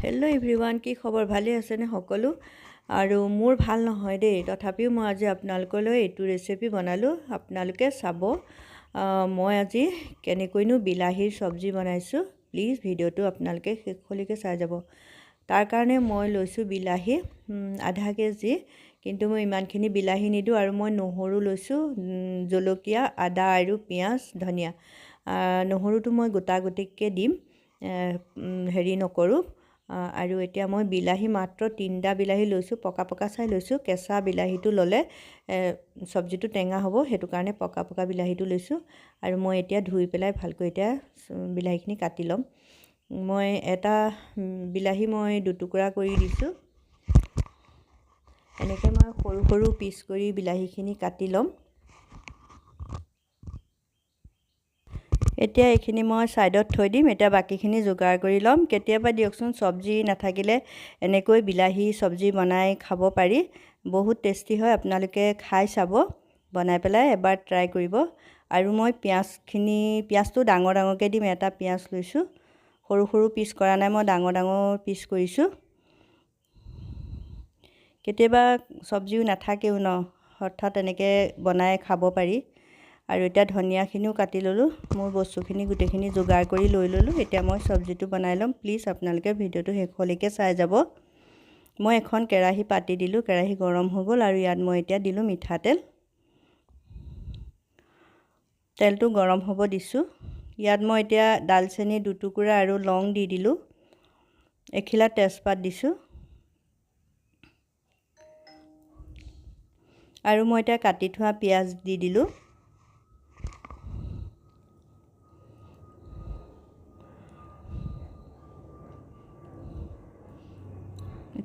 Hello everyone কি খবৰ? ভালেই আছেনে সকলো? আৰু মোৰ ভাল নহয় দেই। তথাপিও মই আজি আপোনালোকলৈ এইটো ৰেচিপি বনালোঁ। আপোনালোকে চাব। মই আজি কেনেকৈনো বিলাহীৰ চব্জি বনাইছোঁ। প্লিজ ভিডিঅ'টো আপোনালোকে শেষলৈকে চাই যাব। তাৰ কাৰণে মই লৈছোঁ বিলাহী আধা কেজি। কিন্তু মই ইমানখিনি বিলাহী নিদিওঁ আৰু মই নহৰু লৈছোঁ জলকীয়া আদা আৰু পিঁয়াজ ধনিয়া। নহৰুটো মই গোটা গোটিকৈ দিম। হেৰি নকৰোঁ। আৰু এতিয়া মই বিলাহী মাত্ৰ তিনিটা বিলাহী লৈছোঁ পকা পকা চাই লৈছোঁ কেঁচা বিলাহীটো ল'লে চব্জিটো টেঙা হ'ব সেইটো কাৰণে পকা পকা বিলাহীটো লৈছোঁ আৰু মই এতিয়া ধুই পেলাই ভালকৈ এতিয়া বিলাহীখিনি কাটি ল'ম। মই এটা বিলাহী মই দুটুকুৰা কৰি দিছোঁ। এনেকৈ মই সৰু সৰু পিচ কৰি বিলাহীখিনি কাটি ল'ম। এতিয়া এইখিনি মই ছাইডত থৈ দিম এতিয়া বাকীখিনি যোগাৰ কৰি ল'ম। কেতিয়াবা দিয়কচোন চব্জি নাথাকিলে এনেকৈ বিলাহী চব্জি বনাই খাব পাৰি। বহুত টেষ্টি হয় আপোনালোকে খাই চাব। বনাই পেলাই এবাৰ ট্ৰাই কৰিব। আৰু মই পিঁয়াজখিনি পিঁয়াজটো ডাঙৰ ডাঙৰকৈ দিম এটা পিঁয়াজ লৈছোঁ। সৰু সৰু পিচ কৰা নাই মই ডাঙৰ ডাঙৰ পিচ কৰিছোঁ। কেতিয়াবা চব্জিও নাথাকেও ন হঠাৎ এনেকৈ বনাই খাব পাৰি। আৰু এতিয়া ধনিয়াখিনিও কাটি ল'লোঁ। মোৰ বস্তুখিনি গোটেইখিনি যোগাৰ কৰি লৈ ল'লোঁ। এতিয়া মই চব্জিটো বনাই ল'ম। প্লিজ আপোনালোকে ভিডিঅ'টো শেষলৈকে চাই যাব। মই এখন কেৰাহী পাতি দিলোঁ। কেৰাহী গৰম হৈ গ'ল আৰু ইয়াত মই এতিয়া দিলোঁ মিঠাতেল তেলটো গৰম হ'ব দিছোঁ। ইয়াত মই এতিয়া দালচেনি দুটুকুৰা আৰু লং দি দিলোঁ। এখিলা তেজপাত দিছোঁ। আৰু মই এতিয়া কাটি থোৱা পিঁয়াজ দি দিলোঁ।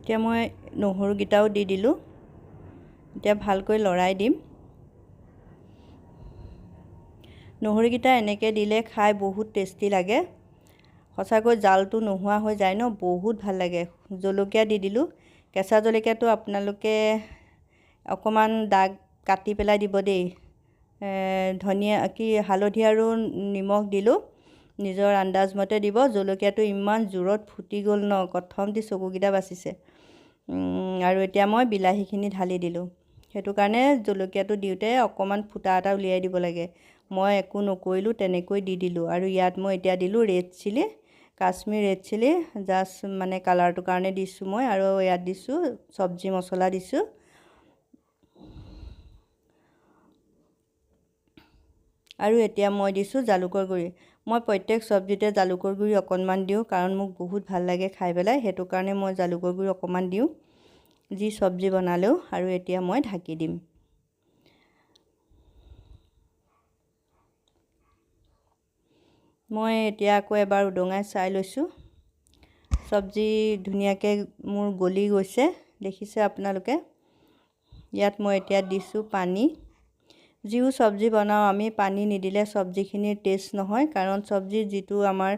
এতিয়া মই নহৰুকেইটাও দি দিলোঁ। এতিয়া ভালকৈ লৰাই দিম। নহৰুকেইটা এনেকৈ দিলে খাই বহুত টেষ্টি লাগে। সঁচাকৈ জালটো নোহোৱা হৈ যায় ন বহুত ভাল লাগে। জলকীয়া দি দিলোঁ। কেঁচা জলকীয়াটো আপোনালোকে অকণমান দাগ কাটি পেলাই দিব দেই। ধনিয়া কি হালধি আৰু নিমখ দিলোঁ। নিজৰ আন্দাজমতে দিব। জলকীয়াটো ইমান জোৰত ফুটি গ'ল ন প্ৰথমতে চকুকেইটা বাচিছে। আৰু এতিয়া মই বিলাহীখিনি ঢালি দিলোঁ। সেইটো কাৰণে জলকীয়াটো দিওঁতে অকণমান ফুটা এটা উলিয়াই দিব লাগে। মই একো নকৰিলোঁ তেনেকৈ দি দিলোঁ। আৰু ইয়াত মই এতিয়া দিলোঁ red chilli Kashmir red chilli just মানে কালাৰটোৰ কাৰণে দিছোঁ মই। আৰু ইয়াত দিছোঁ চব্জি মছলা দিছোঁ। আৰু এতিয়া মই দিছোঁ জালুকৰ গুড়ি। মই প্ৰত্যেক চব্জিতে জালুকৰ গুড়ি অকণমান দিওঁ কাৰণ মোক বহুত ভাল লাগে খাই পেলাই। সেইটো কাৰণে মই জালুকৰ গুড়ি অকণমান দিওঁ যি চব্জি বনালেও আৰু এতিয়া মই ঢাকি দিম। মই এতিয়া আকৌ এবাৰ উদঙাই চাই লৈছোঁ। চব্জি ধুনীয়াকৈ মোৰ গলি গৈছে দেখিছে আপোনালোকে? ইয়াত মই এতিয়া দিছোঁ পানী। যিও চব্জি বনাওঁ আমি পানী নিদিলে চব্জিখিনিৰ টেষ্ট নহয়। কাৰণ চব্জিৰ যিটো আমাৰ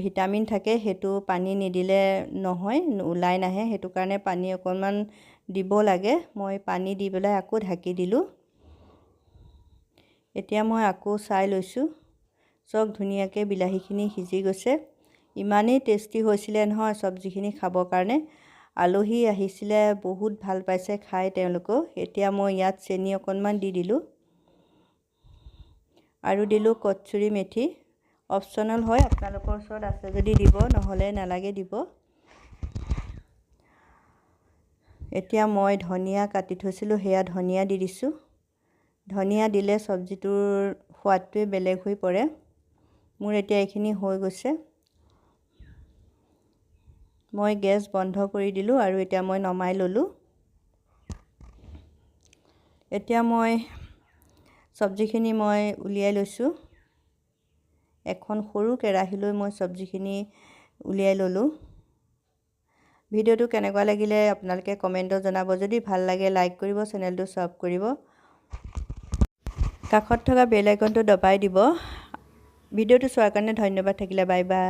ভিটামিন থাকে সেইটো পানী নিদিলে নহয় ওলাই নাহে। সেইটো কাৰণে পানী অকণমান দিব লাগে। মই পানী দি পেলাই আকৌ ঢাকি দিলোঁ। এতিয়া মই আকৌ চাই লৈছোঁ। চব ধুনীয়াকৈ বিলাহীখিনি সিজি গৈছে। ইমানেই টেষ্টি হৈছিলে নহয় চব্জিখিনি খাবৰ কাৰণে। আলহী আহিছিলে বহুত ভাল পাইছে খাই তেওঁলোকেও। এতিয়া মই ইয়াত চেনি অকণমান দি দিলোঁ। আৰু দিলোঁ কচুৰি মেথি। অপশ্যনেল হয় আপোনালোকৰ ওচৰত আছে যদি দিব নহ'লে নালাগে দিব। এতিয়া মই ধনিয়া কাটি থৈছিলোঁ সেয়া ধনিয়া দি দিছোঁ। ধনিয়া দিলে চব্জিটোৰ সোৱাদটোৱে বেলেগ হৈ পৰে। মোৰ এতিয়া এইখিনি হৈ গৈছে। মই গেছ বন্ধ কৰি দিলোঁ আৰু এতিয়া মই নমাই ল'লোঁ। এতিয়া মই চব্জিখিনি মই উলিয়াই লৈছোঁ। এখন সৰু কেৰাহীলৈ মই চব্জিখিনি উলিয়াই ল'লোঁ। ভিডিঅ'টো কেনেকুৱা লাগিলে আপোনালোকে কমেণ্টত জনাব। যদি ভাল লাগে লাইক কৰিব চেনেলটো ছাবস্ক্ৰাইব কৰিব। কাষত থকা বেল আইকনটো দবাই দিব। ভিডিঅ'টো চোৱাৰ কাৰণে ধন্যবাদ থাকিলে। Bye bye.